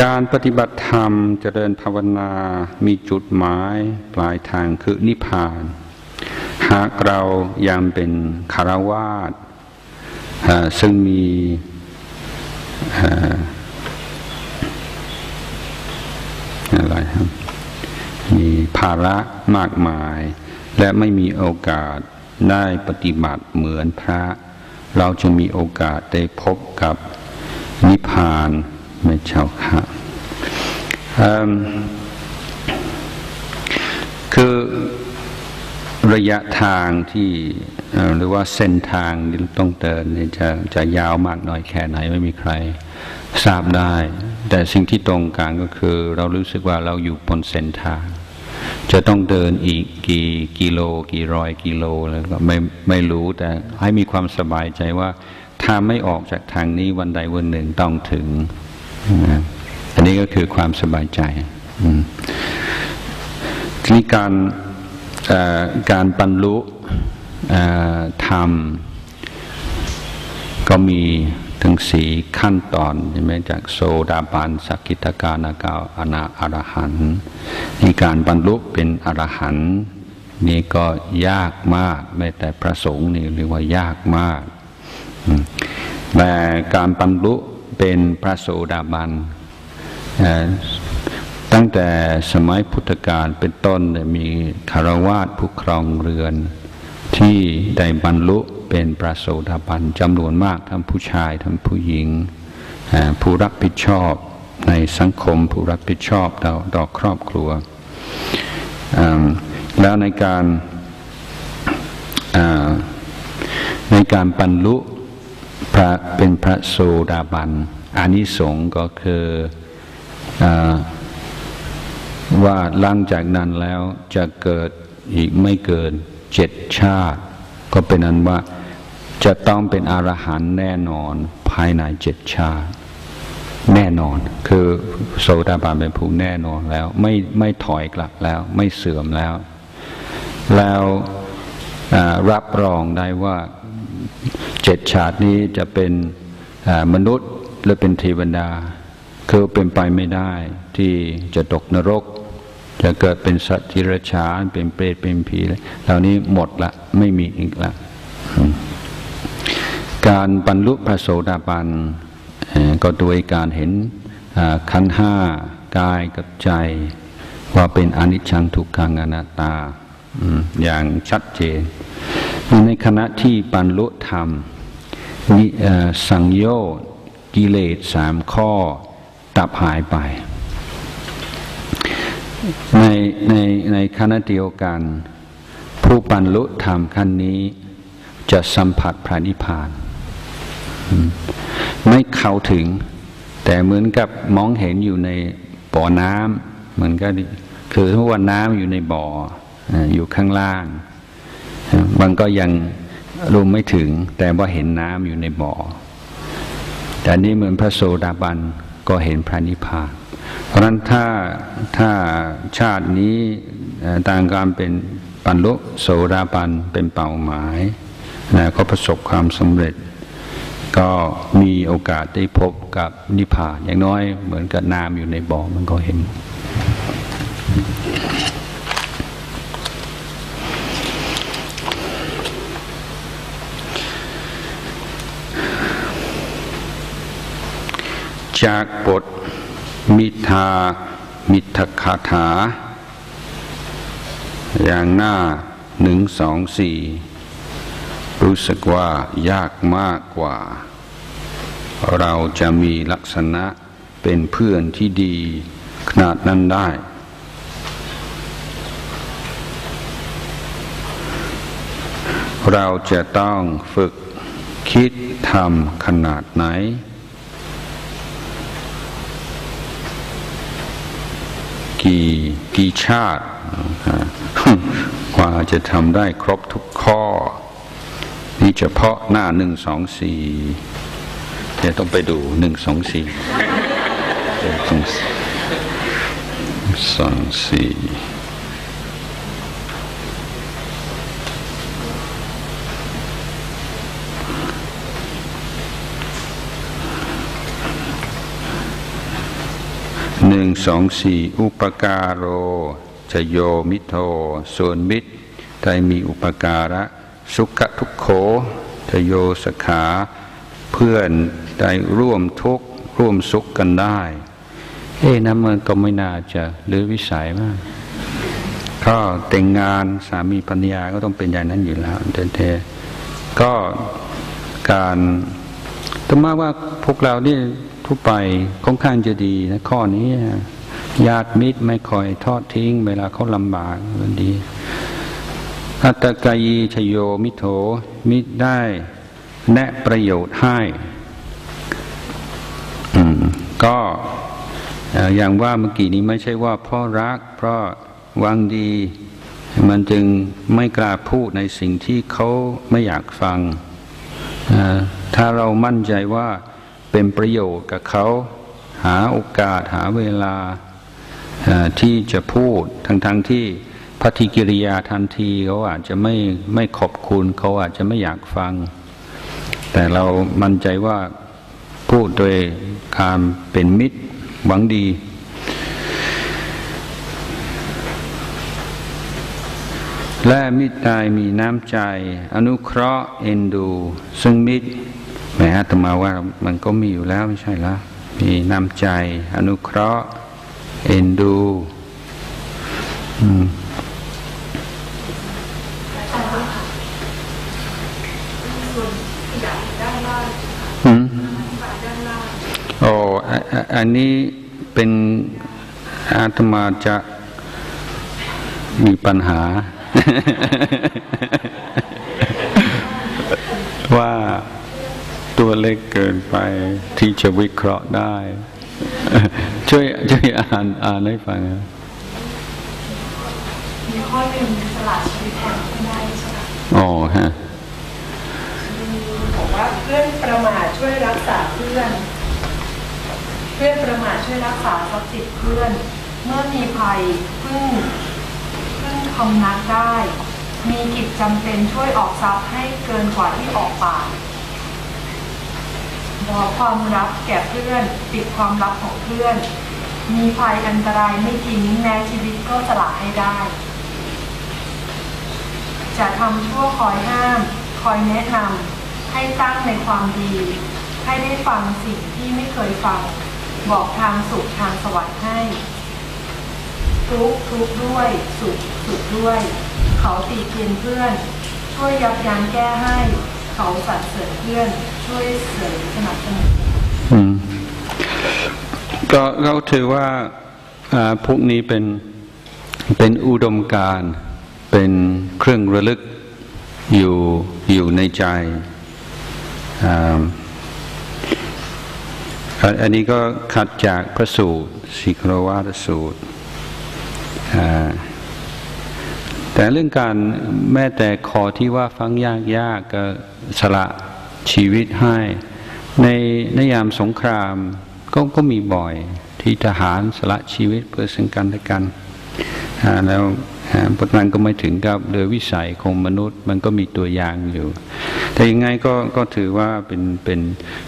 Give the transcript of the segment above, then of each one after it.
การปฏิบัติธรรมเจริญภาวนามีจุดหมายปลายทางคือนิพพาน หากเรายังเป็นคารวาสซึ่งมีอะไรครับมีภาระมากมาย และไม่มีโอกาสได้ปฏิบัติเหมือนพระ เราจะมีโอกาสได้พบกับนิพพาน ไม่เจ้าค่ะคือระยะทางที่หรือว่าเส้นทางที่ต้องเดินจะจะยาวมากน้อยแค่ไหนไม่มีใครทราบได้ แต่สิ่งที่ตรงกลางก็คือ เรารู้สึกว่าเราอยู่บนเส้นทาง จะต้องเดินอีกกี่กิโล กี่ร้อยกิโลแล้วก็ไม่ไม่รู้แต่ให้มีความสบายใจว่าถ้าไม่ออกจากทางนี้วันใดวันหนึ่งต้องถึง อันนี้ก็คือความสบายใจทีนี้การการบรรลุธรรม ก็มีถึงสีขั้นตอนใช่ไหมจากโซดาบันสกิตาการนากาอนาอรหันนี่การบรรลุเป็นอรหันนี่ก็ยากมากไม่แต่พระสงฆ์นี่เรียกว่ายากมากแต่การบรรลุ เป็นพระโสดาบันตั้งแต่สมัยพุทธกาลเป็นต้นมีคารวาสผู้ครองเรือน ที่ได้บรรลุเป็นพระโสดาบันจำนวนมากทั้งผู้ชายทั้งผู้หญิง ผู้รับผิดชอบในสังคมผู้รับผิดชอบต่อตอครอบครัว แล้วในการในการบรรลุ พระเป็นพระโสดาบันอานิสงส์ก็คืออว่าหลังจากนั้นแล้วจะเกิดอีกไม่เกินเจ็ดชาติ ก็เป็นนั้นว่าจะต้องเป็นอรหันต์แน่นอนภายในเจ็ดชาติ แน่นอน คือโสดาบันเป็นผู้แน่นอนแล้ว ไม่ไม่ถอยกลับแล้วไม่เสื่อมแล้ว แล้วรับรองได้ว่า เจ็ดชาตินี้จะเป็นมนุษย์หรือเป็นเทวดา คือเป็นไปไม่ได้ที่จะตกนรก จะเกิดเป็นสัตว์ทิรชานเป็นเปรตเป็นผีเหล่านี้หมดละไม่มีอีกละ การบรรลุพระโสดาบันก็โดยการเห็นขันห้ากายกับใจ ว่าเป็นอนิจจังทุกขังอนัตตาอย่างชัดเจน ในขณะที่บรรลุธรรมสังโยชน์กิเลสสามข้อตับหายไป ในในในขณะเดียวกัน ผู้บรรลุธรรมขั้นนี้ จะสัมผัสพระนิพพาน ไม่เข้าถึง แต่เหมือนกับมองเห็นอยู่ในบ่อน้ำเหมือนก็คือทุกวันน้ำอยู่ในบ่ออยู่ข้างล่าง บางก็ยังรู้ไม่ถึง แต่ว่าเห็นน้ำอยู่ในบ่อ แต่นี้เหมือนพระโสดาบันก็เห็นพระนิพพาน เพราะนั้นถ้าถ้าชาตินี้ต่างการเป็นบรรลุโสดาบันเป็นเป้าหมายนะก็ประสบความสำเร็จ ก็มีโอกาสได้พบกับนิพพานอย่างน้อยเหมือนกับน้ำอยู่ในบ่อมันก็เห็น จากบทมิทามิทคาถา อย่างหน้าหนึ่งสองสี่รู้สึกว่ายากมากกว่า เราจะมีลักษณะเป็นเพื่อนที่ดีขนาดนั้นได้ เราจะต้องฝึกคิดทำขนาดไหน กี่กี่ชาติ กว่าจะทำได้ครบทุกข้อ นี่เฉพาะหน้าหนึ่งสองสี่เดี๋ยวต้องไปดูหนึ่งสองสี่สองสี่ นึ่งสองสี่อุปการโรชโยมิโทส่วนมิตรได้มีอุปการะ สุขทุกโขชโยสขา เพื่อนได้ร่วมทุกข์ร่วมสุขกันได้ เอ้นะมันก็ไม่น่าจะหรือวิสัยมากก็แต่งงานสามีปัญญาก็ต้องเป็นอย่างนั้นอยู่แล้วเทๆก็การ ต้องมาว่าพวกเราเนี่ยทุกไปค่อนข้างจะดีนะข้อนี้ญาติมิตรไม่คอยทอดทิ้ง เวลาเขาลำบากมันดี อัตกายีชโยมิโถมิได้แนะประโยชน์ให้ก็อย่างว่าเมื่อกี้นี้ไม่ใช่ว่าเพราะรัก เพราะวังดี มันจึงไม่กล้าพูดในสิ่งที่เขาไม่อยากฟัง ถ้าเรามั่นใจว่าเป็นประโยชน์กับเขา หาโอกาสหาเวลาที่จะพูดทั้งๆทที่ปฏิกิริยาทันทีเขาอาจจะไม่ไม่ขอบคุณเขาอาจจะไม่อยากฟัง แต่เรามั่นใจว่าพูดโดยการเป็นมิตรหวังดี และมิตรใดมีน้ำใจ อนุเคราะห์เอ็นดู ซึ่งมิตรแม้ตมาว่ามันก็มีอยู่แล้วไม่ใช่ละมีน้ำใจ อนุเคราะห์ เอ็นดูอืมโอ้อันนี้เป็นอาตมาจะมีปัญหา ว่าตัวเล็กเกินไปที่จะวิเคราะห์ได้ ช่วยช่วยอ่านอ่านให้ฟังมีข้อหนึ่งสลัดชีวิตแทนไม่ได้ใช่ไหมอ๋อฮะบอกว่าเพื่อนประมาทช่วยรักษาเพื่อน เพื่อนประมาทช่วยรักษาทรัพย์สินเพื่อน เมื่อมีภัยพึ่ง พึ่งคำนักได้ มีกิจจำเป็นช่วยออกทรัพย์ให้เกินกว่าที่ออกปากบอกความลับแก่เพื่อน ปิดความลับของเพื่อน มีภัยอันตรายไม่ทิ้งแม้ชีวิตก็สละให้ได้ จะทำชั่วคอยห้าม คอยแนะนำให้ตั้งในความดี ให้ได้ฟังสิ่งที่ไม่เคยฟัง บอกทางสุขทางสวรรค์ให้ ทุกทุกด้วยสุขสุขด้วย เขาตีเตียนเพื่อน ช่วยยับยั้งแก้ให้ เขาสรรเสริญเพื่อน ช่วยเสริมสนับสนุนก็เราถือว่าพวกนี้เป็นเป็นอุดมการเป็นเครื่องระลึกอยู่อยู่ในใจอันนี้ก็ขัดจากพระสูตรสิกรวาทสูตร แต่เรื่องการแม้แต่ขอที่ว่าฟังยากยากก็สละชีวิตให้ ในในยามสงครามก็ก็มีบ่อยที่ทหารสละชีวิตเพื่อซึ่งกันและกันแล้วบทนั้นก็ไม่ถึงกับโดยวิสัยของมนุษย์มันก็มีตัวอย่างอยู่ แต่ยังไงก็ก็ถือว่าเป็นเป็น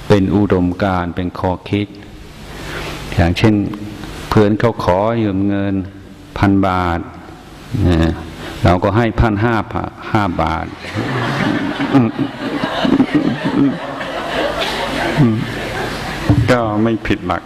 เป็นอุดมการเป็นคอคิด อย่างเช่นเพื่อนเขาขอยืมเงิน พันบาทเราก็ให้พันห้าห้าบาท ก็ไม่ผิดหลัก